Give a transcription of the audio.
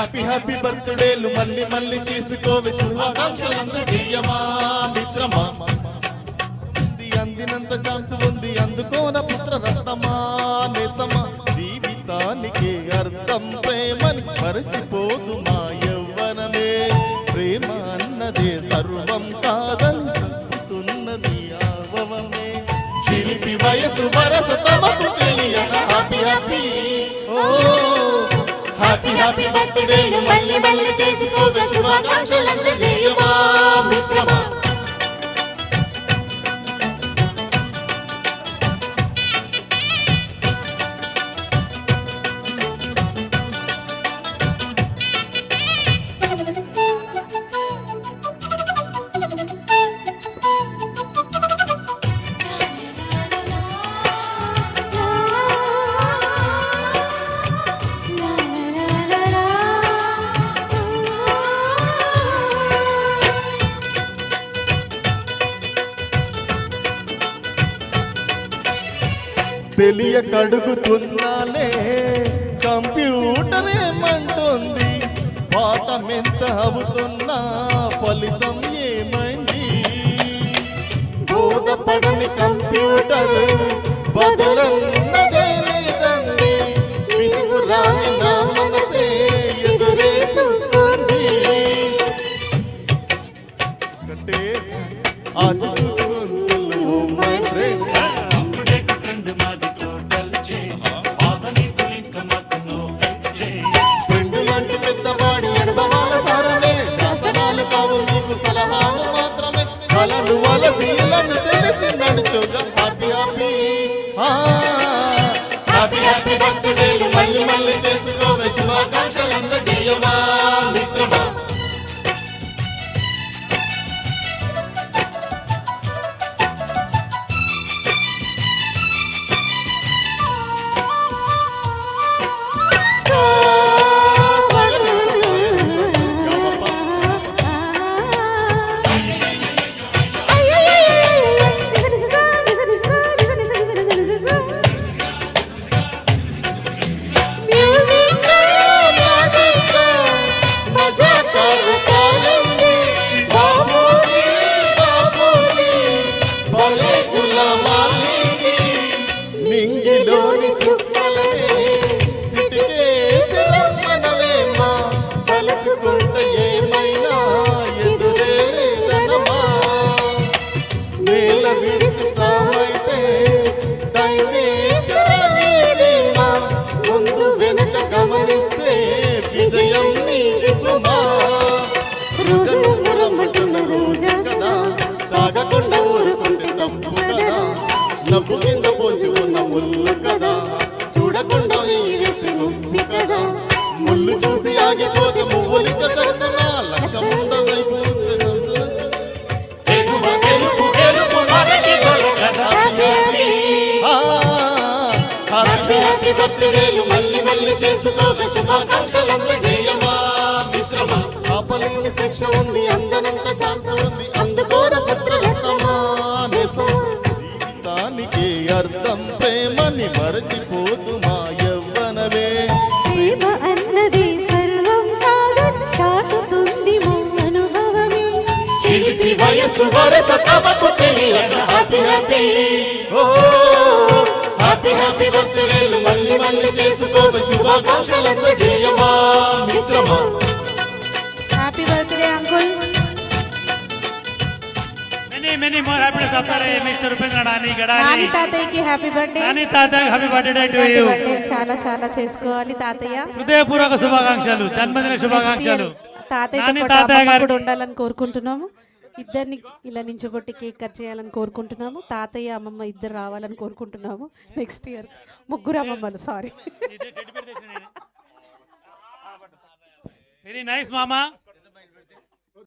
Happy happy బర్త్డేలు మళ్ళీ మళ్ళీ తీసుకోవే శుభాకాంక్షలందు మిత్రమా? ఉంది అందినంత ఛాన్స్ ఉంది అందుకోన పుత్ర రత్నమా నేస్తమా? జీవితానికి అర్థం ప్రేమని మరచిపోదు మా యవ్వనమే. ప్రేమ అన్నదే సర్వం కాదని చెబుతున్నది ఆవవమే చిలిపి వయసు వరస తమకు తెలియన హ్యాపీ హ్యాపీ హ్యాపీ హ్యాపీ బర్త్డేలు మళ్ళీ మళ్ళీ చేసుకోవే శుభాకాంక్షలందు మిత్రమా. తెలియక అడుగుతున్నానే కంప్యూటర్ ఏమంటుంది? పాఠమెంత అవుతున్నా ఫలితం ఏమైంది? బోధపడని కంప్యూటర్ బదులన్నదే లేదండి. విసుగురాని నా మనసే ఎదురే చూస్తుంది. నన్ను తెలిసి నడుచుగా హ్యాపీ హ్యాపీ హ్యాపీ హ్యాపీ బర్త్డేలు మళ్ళీ మళ్ళీ చేసుకోవే. శుభాకాంక్షలు అందజేయమా టైమే చెరవేదేమా ముందు వెనుక గమనిస్తే విజయం నీది సుమా. రోజులు రమ్మంటున్న రోజే కదా తాగకుండా ఊరుకుంటే తప్పు కదా. నవ్వు కింద పోంచి ఉన్న ముళ్ళు కదా చూడకుండా వెయ్యి వేస్తే నొప్పి కదా. ముళ్ళు చూసి ఆగిపోతే బర్త్డేలు మళ్ళీ మళ్ళీ చేసుకోక శుభాకాంక్షలు అందజేయమా మిత్రమా ఆపలేని శిక్ష ఉంది అందనంత ఛాన్స్ ఉంది అందుకోర నేస్తమా జీవితానికి అర్థం ప్రేమని మరచిపోదు మా యవ్వనమే. ప్రేమ అన్నది సర్వం కాదని చాటుతుంది మా అనుభవమే. చిలిపి వయసు వరస తమకు తెలియక హ్యాపీ హ్యాపీ ఓ హ్యాపీ హ్యాపీ బర్త్డేలు మళ్ళీ మళ్ళీ మిత్రమా? Happy birthday uncle. Many many more happiness after mister Upendra Nani Nani గడాని తాతయ్యకి హ్యాపీ బర్త్డే నాని తాత happy birthday to happy you birthday చాలా చాలా చేసుకోవాలి తాతయ్య. హృదయపూర్వక శుభాకాంక్షలు జన్మదిన శుభాకాంక్షలు. తాతయ్య అమ్మమ్మ గారు కూడా ఉండాలని కోరుకుంటున్నాము. ఇద్దరిని ఇలా నించోబెట్టి కేక్ కట్ చేయాలని కోరుకుంటున్నాము. తాతయ్య అమ్మమ్మ ఇద్దరు రావాలని కోరుకుంటున్నాము. నెక్స్ట్ ఇయర్ ముగ్గురు అమ్మమ్మలు సారీ వెరీ నైస్ మామా.